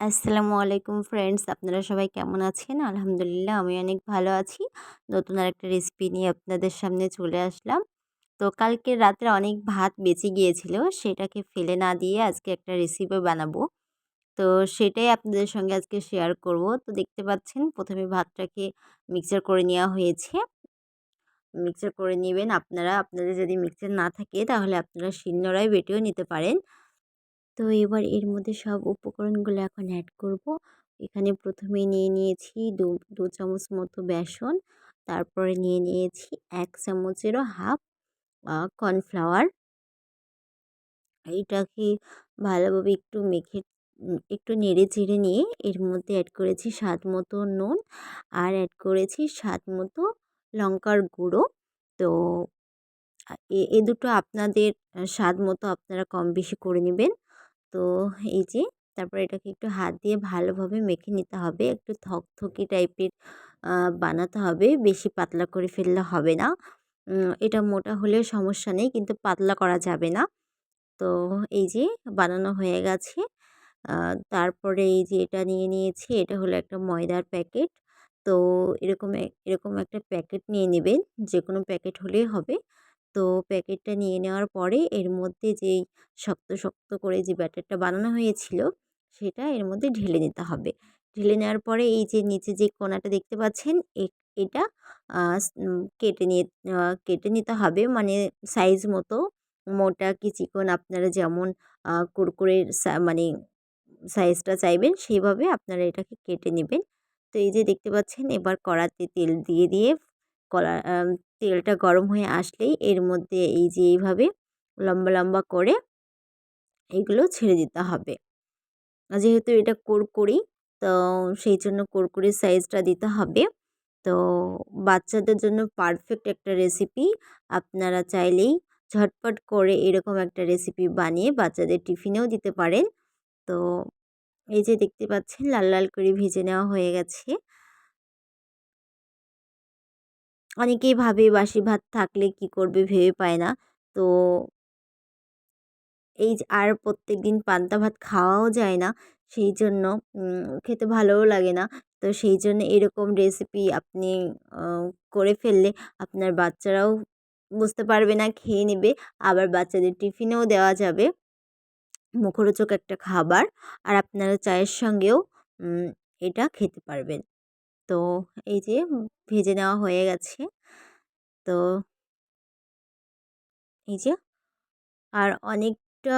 আসসালামু আলাইকুম ফ্রেন্ডস, আপনারা সবাই কেমন আছেন? আলহামদুলিল্লাহ, আমি অনেক ভালো আছি। নতুন আর একটা রেসিপি নিয়ে আপনাদের সামনে চলে আসলাম। তো কালকে রাত্রে অনেক ভাত বেঁচে গিয়েছিল, সেটাকে ফেলে না দিয়ে আজকে একটা রেসিপি বানাবো। তো সেটাই আপনাদের সঙ্গে আজকে শেয়ার করব। তো দেখতে পাচ্ছেন, প্রথমে ভাতটাকে মিক্সচার করে নেওয়া হয়েছে। মিক্সচার করে নেবেন আপনারা। আপনাদের যদি মিক্সচার না থাকে, তাহলে আপনারা শিলনোড়ায় বেটেও নিতে পারেন। তো এবার এর মধ্যে সব উপকরণগুলো এখন অ্যাড করব। এখানে প্রথমে নিয়ে নিয়েছি দু দু চামচ মতো বেসন, তারপরে নিয়ে নিয়েছি এক চামচেরও হাফ কর্নফ্লাওয়ার। এটাকে ভালোভাবে একটু মেখে, একটু নেড়ে চেড়ে নিয়ে এর মধ্যে অ্যাড করেছি স্বাদ মতো নুন আর অ্যাড করেছি স্বাদ মতো লঙ্কার গুঁড়ো। তো, এ দুটো আপনাদের স্বাদ মতো আপনারা কম বেশি করে নেবেন। তো এই যে তারপর এটাকে একটু হাত দিয়ে ভালোভাবে মেখে নিতে হবে। একটু থকথকি টাইপের বানাতে হবে। বেশি পাতলা করে ফেললে হবে না। এটা মোটা হলেও সমস্যা নেই, কিন্তু পাতলা করা যাবে না। তো এই যে বানানো হয়ে গেছে। তারপরে এই যে এটা নিয়ে নিয়েছি, এটা হলো একটা ময়দার প্যাকেট। তো এরকম এরকম একটা প্যাকেট নিয়ে নেবেন। যে কোনো প্যাকেট হলেই হবে। তো প্যাকেটটা নিয়ে নেওয়ার পরে এর মধ্যে যেই শক্ত শক্ত করে যে ব্যাটারটা বানানো হয়েছিল, সেটা এর মধ্যে ঢেলে নিতে হবে। ঢেলে নেওয়ার পরে এই যে নিচে যে কোনাটা দেখতে পাচ্ছেন এটা কেটে নিয়ে কেটে নিতে হবে। মানে সাইজ মতো, মোটা কি চিকন, আপনারা যেমন কুরকুরের মানে সাইজটা চাইবেন, সেইভাবে আপনারা এটাকে কেটে নেবেন। তো এই যে দেখতে পাচ্ছেন, এবার কড়াতে তেল দিয়ে দিয়ে কড়া তেলটা গরম হয়ে আসলেই এর মধ্যে এই যে এইভাবে লম্বা লম্বা করে এইগুলো ছেড়ে দিতে হবে। যেহেতু এটা কুরকুরি, তো সেই জন্য কুরকুরির সাইজটা দিতে হবে। তো বাচ্চাদের জন্য পারফেক্ট একটা রেসিপি আপনারা চাইলেই ঝটপট করে এরকম একটা রেসিপি বানিয়ে বাচ্চাদের টিফিনেও দিতে পারেন। তো এই যে দেখতে পাচ্ছেন, লাল লাল করে ভেজে নেওয়া হয়ে গেছে। অনেকেই ভাবে বাসি ভাত থাকলে কি করবে ভেবে পায় না। তো এই আর প্রত্যেক দিন পান্তা ভাত খাওয়াও যায় না, সেই জন্য খেতে ভালোও লাগে না। তো সেই জন্য এরকম রেসিপি আপনি করে ফেললে আপনার বাচ্চারাও বুঝতে পারবে না, খেয়ে নেবে। আবার বাচ্চাদের টিফিনেও দেওয়া যাবে। মুখরোচক একটা খাবার। আর আপনারা চায়ের সঙ্গেও এটা খেতে পারবেন। তো এই যে ভেজে নেওয়া হয়ে গেছে। তো এই যে আর অনেকটা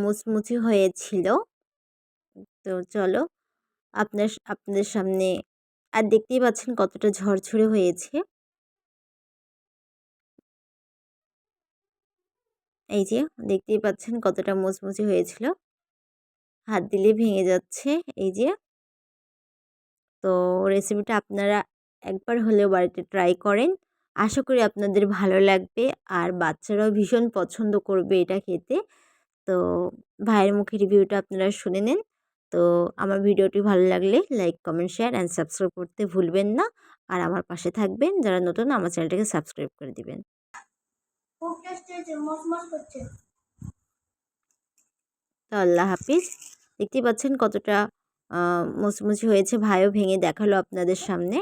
মুচমুচি হয়েছিল। তো চলো আপনার আপনাদের সামনে আর দেখতেই পাচ্ছেন কতটা ঝরঝরে হয়েছে। এই যে দেখতেই পাচ্ছেন কতটা মুচমুচি হয়েছিল। হাত দিলে ভেঙে যাচ্ছে। এই যে তো রেসিপিটা আপনারা একবার হলেও বাড়িতে ট্রাই করেন। আশা করি আপনাদের ভালো লাগবে আর বাচ্চারাও ভীষণ পছন্দ করবে এটা খেতে। তো ভাইয়ের মুখে রিভিউটা আপনারা শুনে নেন। তো আমার ভিডিওটি ভালো লাগলে like comment share and subscribe করতে ভুলবেন না। আর আমার পাশে থাকবেন যারা নতুন আমার চ্যানেলটাকে সাবস্ক্রাইব করে দিবেন। তো আল্লাহ হাফিজ। দেখতেই পাচ্ছেন কতটা মুচমুচি হয়েছে ভাইও ভেঙে দেখাল আপনাদের সামনে।